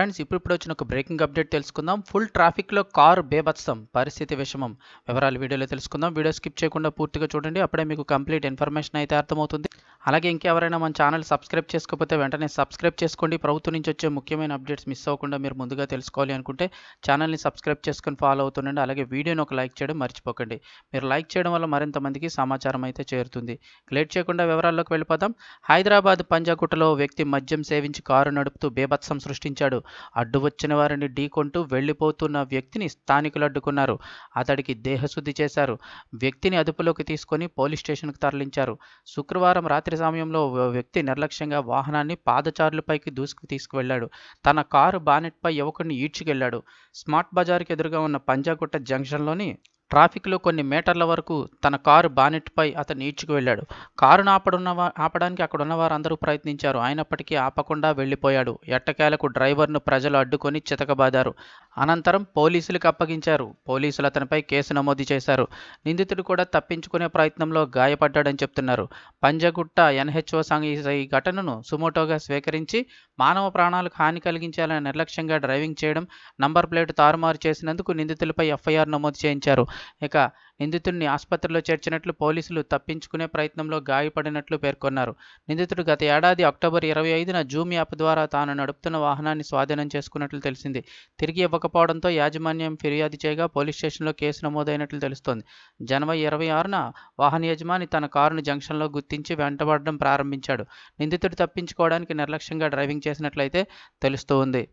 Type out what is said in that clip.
Friends ఇప్పుడు ఇప్పుడు వచ్చిన ఒక బ్రేకింగ్ అప్డేట్ తెలుసుకుందాం. ఫుల్ ట్రాఫిక్లో కారు బేభత్సం పరిస్థితి విషమం. వివరాలు వీడియోలో తెలుసుకుందాం. వీడియో స్కిప్ చేయకుండా పూర్తిగా చూడండి. అప్పుడే మీకు కంప్లీట్ ఇన్ఫర్మేషన్ అయితే అర్థమవుతుంది. అలాగే ఇంకెవరైనా మన ఛానల్ సబ్స్క్రైబ్ చేసుకోకపోతే వెంటనే సబ్స్క్రైబ్ చేసుకోండి. ప్రభుత్వం నుంచి వచ్చే ముఖ్యమైన అప్డేట్స్ మిస్ అవ్వకుండా మీరు ముందుగా తెలుసుకోవాలి అనుకుంటే ఛానల్ని సబ్స్క్రైబ్ చేసుకొని ఫాలో అవుతుండండి. అలాగే వీడియోని ఒక లైక్ చేయడం మర్చిపోకండి. మీరు లైక్ చేయడం వల్ల మరింత మందికి సమాచారం అయితే చేరుతుంది. లేట్ చేయకుండా వివరాల్లోకి వెళ్ళిపోదాం. హైదరాబాద్ పంజాగుట్టలో వ్యక్తి మద్యం సేవించి కారు నడుపుతూ బేభత్సం సృష్టించాడు. అడ్డు వచ్చిన వారిని ఢీకొంటూ వెళ్ళిపోతున్న వ్యక్తిని స్థానికులు అడ్డుకున్నారు. అతడికి దేహశుద్ధి చేశారు. వ్యక్తిని అదుపులోకి తీసుకొని పోలీస్ స్టేషన్కు తరలించారు. శుక్రవారం రాత్రి సమయంలో ఓ వ్యక్తి నిర్లక్ష్యంగా వాహనాన్ని పాదచారులపైకి దూసుకు తీసుకువెళ్ళాడు తన కారు బానెట్పై యువకుడిని ఈడ్చుకెళ్ళాడు స్మార్ట్ బజార్కి ఎదురుగా ఉన్న పంజాగుట్ట జంక్షన్లోని ట్రాఫిక్లో కొన్ని మీటర్ల వరకు తన కారు బానెట్పై అతను ఈడ్చుకు వెళ్ళాడు. కారును ఆపడున్న ఆపడానికి అక్కడ ఉన్న వారందరూ ప్రయత్నించారు. అయినప్పటికీ ఆపకుండా వెళ్ళిపోయాడు. ఎట్టకేలకు డ్రైవర్ను ప్రజలు అడ్డుకొని చితకబాదారు. అనంతరం పోలీసులకు అప్పగించారు. పోలీసులు అతనిపై కేసు నమోదు చేశారు. నిందితుడు కూడా తప్పించుకునే ప్రయత్నంలో గాయపడ్డాడని చెప్తున్నారు. పంజగుట్ట ఎన్హెచ్ఓ సంఘ ఈ ఘటనను సుమోటోగా స్వీకరించి మానవ ప్రాణాలకు హాని కలిగించాలని నిర్లక్ష్యంగా డ్రైవింగ్ చేయడం నంబర్ ప్లేట్ తారుమారు చేసినందుకు నిందితులపై ఎఫ్ఐఆర్ నమోదు చేయించారు. ఇక నిందితుడిని ఆసుపత్రిలో చేర్చినట్లు పోలీసులు తప్పించుకునే ప్రయత్నంలో గాయపడినట్లు పేర్కొన్నారు. నిందితుడు గత ఏడాది అక్టోబర్ ఇరవై ఐదున జూమ్ యాప్ ద్వారా తాను నడుపుతున్న వాహనాన్ని స్వాధీనం చేసుకున్నట్లు తెలిసింది. తిరిగి ఇవ్వకపోవడంతో యాజమాన్యం ఫిర్యాదు చేయగా పోలీస్ స్టేషన్లో కేసు నమోదైనట్లు తెలుస్తోంది. జనవరి ఇరవై ఆరున వాహన యజమాని తన కారును జంక్షన్లో గుర్తించి వెంటబడడం ప్రారంభించాడు. నిందితుడు తప్పించుకోవడానికి నిర్లక్ష్యంగా డ్రైవింగ్ చేసినట్లయితే తెలుస్తోంది.